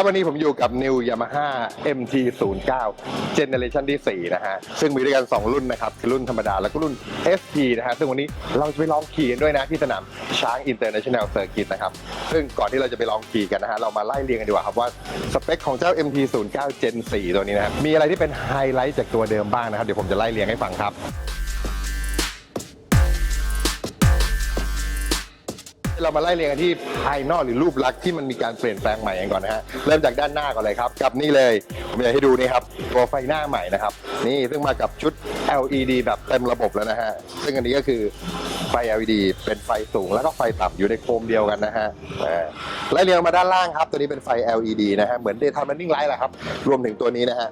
ครับวันนี้ผมอยู่กับ New Yamaha MT 0 9 Generation ที่ 4 นะฮะ ซึ่งมีด้วยกัน 2 รุ่นนะครับ คือรุ่นธรรมดา แล้วก็รุ่น SP นะฮะ ซึ่งวันนี้เราจะไปลองขี่กันด้วยนะ ที่สนามช้าง International Circuit นะครับ ซึ่งก่อนที่เราจะไปลองขี่กันนะฮะ เรามาไล่เรียงกันดีกว่าครับว่า สเปคของเจ้า MT 0 9 Gen 4 ตัวนี้นะครับมีอะไรที่เป็นไฮไลท์จากตัวเดิมบ้างนะครับเดี๋ยวผมจะไล่เรียงให้ฟังครับ เรามาไล่เรียงกันที่ภายนอกหรือรูปลักษณ์ที่มันมีการเปลี่ยนแปลงใหม่กันก่อนนะฮะเริ่มจากด้านหน้าก่อนเลยครับกับนี่เลยผมอยากให้ดูนี่ครับตัวไฟหน้าใหม่นะครับ นี่ซึ่งมากับชุด LED แบบเต็มระบบแล้วนะฮะซึ่งอันนี้ก็คือไฟ LED เป็นไฟสูงแล้วก็ไฟต่ำอยู่ในโคมเดียวกันนะฮะไล่เรียงมาด้านล่างครับ ตัวนี้เป็นไฟ LED นะฮะเหมือน daytime running light แหละครับ รวมถึงตัวนี้นะฮะ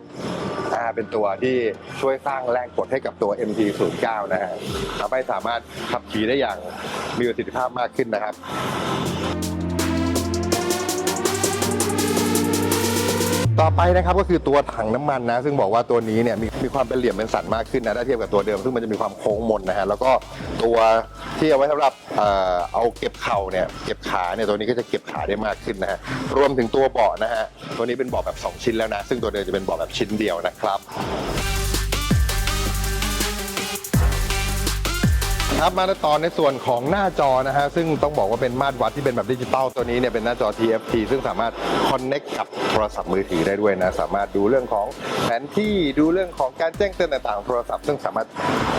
อ่าเป็นตัวที่ช่วยสร้างแรงกดให้กับตัว MT09 นะฮะทำให้สามารถขับขี่ได้อย่างมีประสิทธิภาพมากขึ้นนะครับ ต่อไปนะครับก็คือตัวถังน้ำมันนะ ซึ่งบอกว่าตัวนี้เนี่ยมีมีความเป็นเหลี่ยมเป็นสันมากขึ้นนะถ้าเทียบกับตัวเดิม ซึ่งมันจะมีความโค้งมนนะฮะแล้วก็ตัวที่เอาไว้สำหรับเอ่อเอาเก็บเข่าเนี่ยเก็บขาเนี่ยตัวนี้ก็จะเก็บขาได้มากขึ้นนะฮะรวมถึงตัวเบาะนะฮะตัวนี้เป็นเบาะแบบ 2 ชิ้นแล้วนะ ซึ่งตัวเดิมจะเป็นเบาะแบบชิ้นเดียวนะครับ ครับมาตอนในส่วนของหน้าจอนะฮะซึ่งต้องบอกว่าเป็นมาตรวัดที่เป็นแบบดิจิตอลตัวนี้เนี่ยเป็นหน้าจอ TFT ซึ่งสามารถคอนเน็กกับโทรศัพท์มือถือได้ด้วยนะ สามารถดูเรื่องของแผนที่ดูเรื่องของการแจ้งเตือนต่างๆโทรศัพท์ ซึ่งสามารถ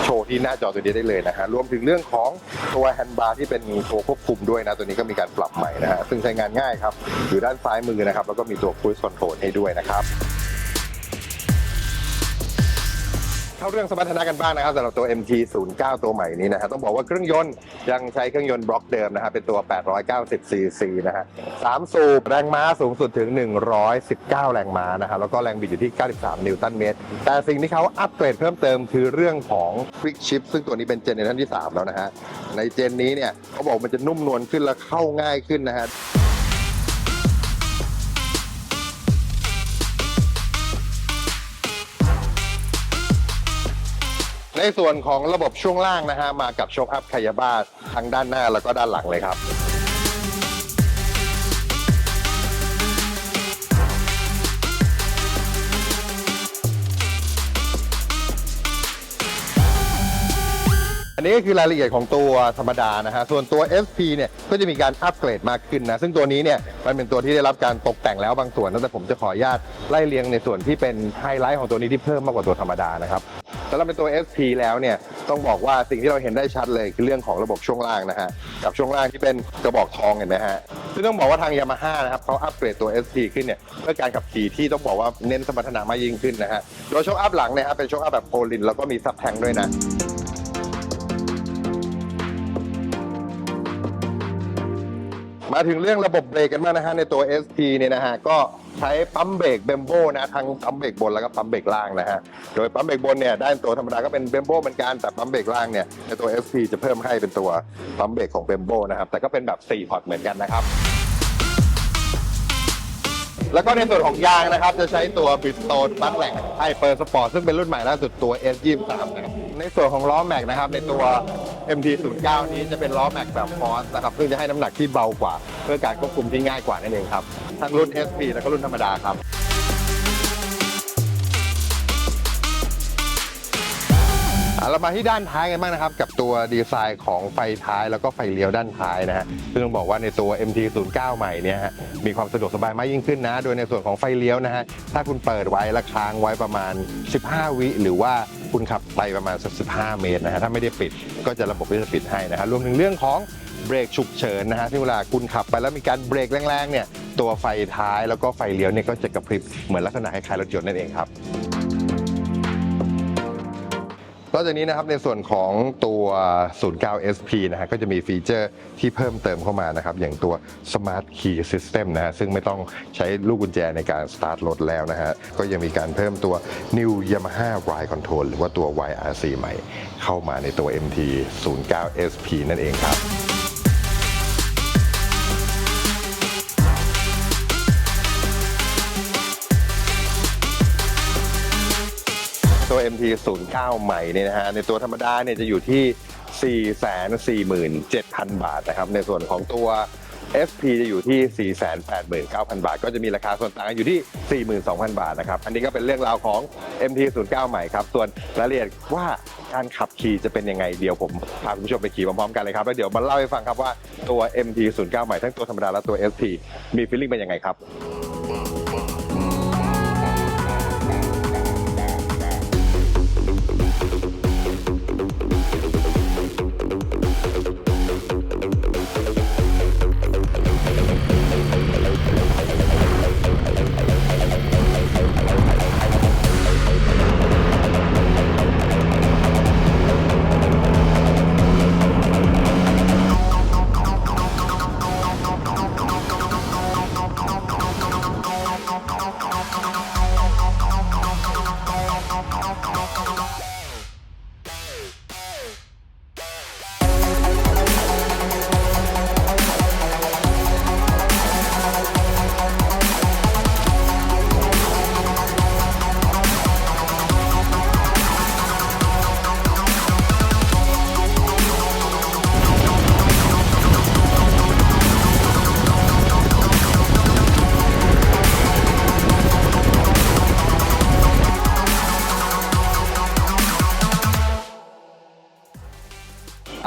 โชว์ที่หน้าจอตัวนี้ได้เลยนะฮะรวมถึงเรื่องของตัวแฮนด์บาร์ที่เป็นตัวควบคุมด้วยนะ ตัวนี้ก็มีการปรับใหม่นะฮะซึ่งใช้งานง่ายครับอยู่ด้านซ้ายมือนะครับแล้วก็มีตัว Cruise Control ให้ด้วยนะครับ เข้าเรื่องสมรรถนะกันบ้างนะครับสำหรับตัว MT09 ตัวใหม่นี้นะฮะต้องบอกว่าเครื่องยนต์ยังใช้เครื่องยนต์บล็อกเดิมนะฮะเป็นตัว 890 cc นะฮะ3สูบแรงม้าสูงสุดถึง 119 แรงม้านะฮะแล้วก็แรงบิดอยู่ที่ 93 นิวตันเมตร แต่สิ่งที่เขาอัปเกรดเพิ่มเติมคือเรื่องของ Quick Shift ซึ่งตัวนี้เป็นเจเนอเรชันที่ 3 แล้วนะฮะในเจนนี้เนี่ยเขาบอกมันจะนุ่มนวลขึ้นและเข้าง่ายขึ้นนะฮะ ในส่วนของระบบช่วงล่างนะฮะมากับโชคอัพคายาบ้าทั้งด้านหน้าแล้วก็ด้านหลังเลยครับ อันนี้ก็คือรายละเอียดของตัวธรรมดานะฮะ ส่วนตัว SP เนี่ยก็จะมีการอัปเกรดมากขึ้นนะ ซึ่งตัวนี้เนี่ยมันเป็นตัวที่ได้รับการตกแต่งแล้วบางส่วนนะแต่ผมจะขออนุญาตไล่เรียงในส่วนที่เป็นไฮไลท์ของตัวนี้ที่เพิ่มมากกว่าตัวธรรมดานะครับ สำหรับเป็นตัว SP แล้วเนี่ยต้องบอกว่าสิ่งที่เราเห็นได้ชัดเลยคือเรื่องของระบบช่วงล่างนะฮะกับช่วงล่างที่เป็นกระบอกทองเห็นไหมฮะซึ่งต้องบอกว่าทางยามาฮ่านะครับเขาอัปเกรดตัว SP ขึ้นเนี่ยเพื่อการขับขี่ที่ต้องบอกว่าเน้นสมรรถนะมากยิ่งขึ้นนะฮะโดยโชคอัพหลังเนี่ยครับเป็นโชคอัพแบบโพลินแล้วก็มีซับแทงด้วยนะ มาถึงเรื่องระบบเบรกกันบ้างนะฮะในตัว S T เนี่ยนะฮะก็ใช้ปั๊มเบรกเบมโบนะทั้งปั๊มเบรกบนแล้วก็ปั๊มเบรกล่างนะฮะโดยปั๊มเบรกบนเนี่ยด้านตัวธรรมดาก็เป็นเบมโบเหมือนกันแต่ปั๊มเบรกล่างเนี่ยในตัว S T จะเพิ่มให้เป็นตัวปั๊มเบรกของเบมโบนะครับแต่ก็เป็นแบบ4พอร์ตเหมือนกันนะครับ แล้วก็ในส่วนของยางนะครับ จะใช้ตัวบิสโตนบัตแหลกไฮเปอร์สปอร์ตซึ่งเป็นรุ่นใหม่ล่าสุดตัว S23 นะครับในส่วนของล้อแม็กนะครับในตัว MT09 นี้จะเป็นล้อแม็กแบบฟอสนะครับซึ่งจะให้น้ำหนักที่เบากว่า เพื่อการควบคุมที่ง่ายกว่านั่นเองครับทั้งรุ่น SP แล้วก็รุ่นธรรมดาครับ เรามาที่ด้านท้ายกันบ้างนะครับ กับตัวดีไซน์ของไฟท้ายแล้วก็ไฟเลี้ยวด้านท้ายนะฮะซึ่งต้องบอกว่าในตัว MT09 ใหม่เนี่ยฮะมีความสะดวกสบายมากยิ่งขึ้นนะ โดยในส่วนของไฟเลี้ยวนะฮะถ้าคุณเปิดไว้และค้างไว้ประมาณ 15 วิ หรือว่าคุณขับไปประมาณสัก15 เมตรนะฮะถ้าไม่ได้ปิดก็จะระบบก็จะปิดให้นะฮะรวมถึงเรื่องของเบรกฉุกเฉินนะฮะที่เวลาคุณขับไปแล้วมีการเบรกแรงๆเนี่ยตัวไฟท้ายแล้วก็ไฟเลี้ยวเนี่ยก็จะกระพริบเหมือนลักษณะคล้ายๆรถยนต์นั่นเองครับ นอกจากนี้นะครับในส่วนของตัว 09 SP นะฮะก็จะมีฟีเจอร์ที่เพิ่มเติมเข้ามานะครับ อย่างตัว Smart Key System นะฮะซึ่งไม่ต้องใช้ลูกกุญแจในการสตาร์ทรถแล้วนะฮะก็ยังมีการเพิ่มตัว New Yamaha Y Control หรือว่าตัว YRC ใหม่ เข้ามาในตัว MT 09 SP นั่นเองครับ ตัว MT 09 ใหม่เนี่ยนะฮะในตัวธรรมดาเนี่ยจะอยู่ที่ 447,000 บาทนะครับ ในส่วนของตัว SP จะอยู่ที่ 489,000 บาท ก็จะมีราคาส่วนต่างอยู่ที่ 42,000 บาทนะครับ อันนี้ก็เป็นเรื่องราวของ MT09 ใหม่ครับ ส่วนรายละเอียดว่าการขับขี่จะเป็นยังไงเดี๋ยวผมพาคุณผู้ชมไปขี่พร้อมๆกันเลยครับ แล้วเดี๋ยวมาเล่าให้ฟังครับว่าตัว MT09 ใหม่ทั้งตัวธรรมดาและตัว SP มีฟีลลิ่งเป็นยังไงครับ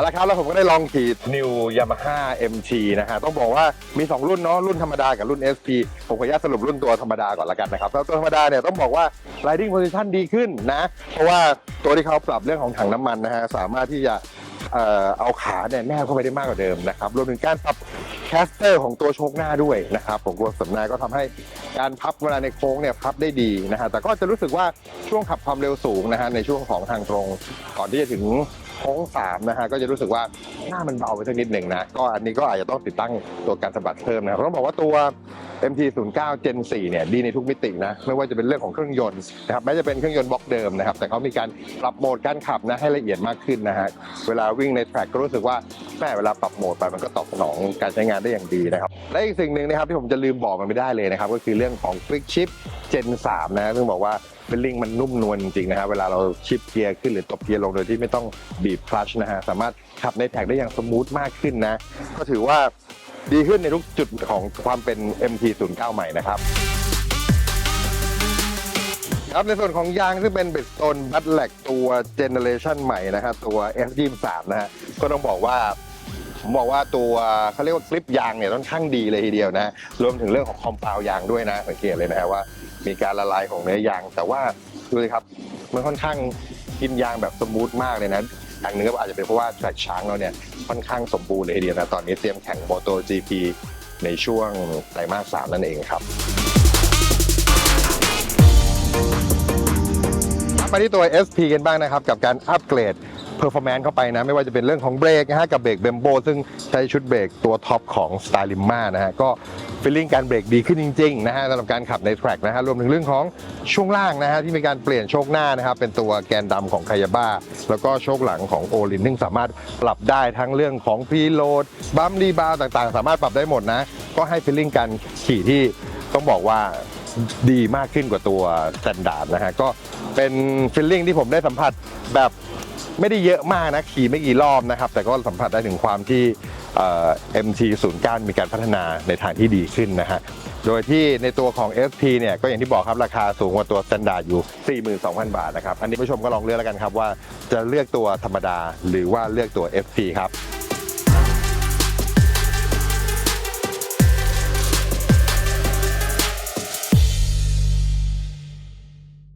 เอาละครับแล้วผมก็ได้ลองขี่ New Yamaha MT นะฮะต้องบอกว่ามี 2 รุ่นเนาะรุ่นธรรมดากับรุ่น SP ผมขออนุญาตสรุปรุ่นตัวธรรมดาก่อนละกันนะครับแล้วตัวธรรมดาเนี่ยต้องบอกว่า riding position ดีขึ้นนะ เพราะว่าตัวที่เขาปรับเรื่องของถังน้ำมันนะฮะสามารถที่จะเอ่อเอาขาเนี่ยแนบเข้าไปได้มากกว่าเดิมนะครับรวมถึงการปรับแคสเตอร์ของตัวโชคหน้าด้วยนะครับผมกลัวสำนาก็ทำให้การพับเวลาในโค้งเนี่ยพับได้ดีนะฮะแต่ก็จะรู้สึกว่าช่วงขับความเร็วสูงนะฮะในช่วงของทางตรงก่อนที่จะถึง โค้งสามนะฮะก็จะรู้สึกว่าหน้ามันเบาไปสักนิดหนึ่งนะก็อันนี้ก็อาจจะต้องติดตั้งตัวการสะบัดเพิ่มนะครับต้องบอกว่าตัว MT09 Gen 4เนี่ยดีในทุกมิตินะไม่ว่าจะเป็นเรื่องของเครื่องยนต์นะครับแม้จะเป็นเครื่องยนต์บล็อกเดิมนะครับแต่เขามีการปรับโหมดการขับนะให้ละเอียดมากขึ้นนะฮะเวลาวิ่งในแทร็กก็รู้สึกว่าแม่เวลาปรับโหมดไปมันก็ตอบสนองการใช้งานได้อย่างดีนะครับและอีกสิ่งหนึ่งนะครับที่ผมจะลืมบอกมันไม่ได้เลยนะครับก็คือเรื่องของ Quick Shift Gen 3นะซึ่งบอกว่า เป็นลิงมันนุ่มนวลจริงๆนะครับเวลาเราชิปเกียร์ขึ้นหรือตบเกียร์ลงโดยที่ไม่ต้องบีบคลัชนะฮะสามารถขับในแท็กได้อย่างสมูทมากขึ้นนะ ก็ถือว่าดีขึ้นในทุกจุดของความเป็น MT09 ใหม่นะครับครับในส่วนของยางซึ่งเป็นเบสโตนบัตแลกตัวเจเนเรชันใหม่นะครับตัว F23 นะฮะก็ต้องบอกว่า ผมบอกว่าตัวเขาเรียกว่าคลิปยางเนี่ยค่อนข้างดีเลยทีเดียวนะรวมถึงเรื่องของคอมเพลยางด้วยนะสังเกตเลยนะว่า มีการละลายของเนื้อยาง แต่ว่าดูสิครับมันค่อนข้างกินยางแบบสมูทมากเลยนะอย่างหนึงก็อาจจะเป็นเพราะว่าแทร็กช้างเราเนี่ยค่อนข้างสมบูรณ์เลยทีเดียวนะตอนนี้เตรียมแข่งโมโต GP ในช่วงไตรมาสสามนั่นเองครับมาที่ตัว SP กันบ้างนะครับ กับการอัปเกรด performance เข้าไปนะ ไม่ว่าจะเป็นเรื่องของเบรกนะฮะกับเบรกเบมโบซึ่งใช้ชุดเบรกตัวท็อปของ s t y l i m a นะฮะก็ฟีลลิ่งการเบรกดีขึ้นจริงๆนะฮะสำหรับการขับในแทร็กนะฮะรวมถึงเรื่องของช่วงล่างนะฮะที่มีการเปลี่ยนโชคหน้านะครับเป็นตัวแกนดำของคายาบ้าแล้วก็โชคหลังของโอลินซึ่งสามารถปรับได้ทั้งเรื่องของพีโลดบัมรีบาวต่างๆ สามารถปรับได้หมดนะ ก็ให้ฟีลลิ่งการขี่ที่ต้องบอกว่าดีมากขึ้นกว่าตัวสแตนดาร์ดนะฮะก็เป็นฟีลลิ่งที่ผมได้สัมผัสแบบ ไม่ได้เยอะมากนะขี่ไม่กี่รอบนะครับ แต่ก็สัมผัสได้ถึงความที่เอ่อ MT09 มีการพัฒนาในทางที่ดีขึ้นนะฮะโดยที่ในตัวของ SP เนี่ยก็อย่างที่บอกครับราคาสูงกว่าตัวสแตนดาร์ดอยู่ 42,000 บาทนะครับ อันนี้ผู้ชมก็ลองเลือกแล้วกันครับว่าจะเลือกตัวธรรมดาหรือว่าเลือกตัว SP ครับ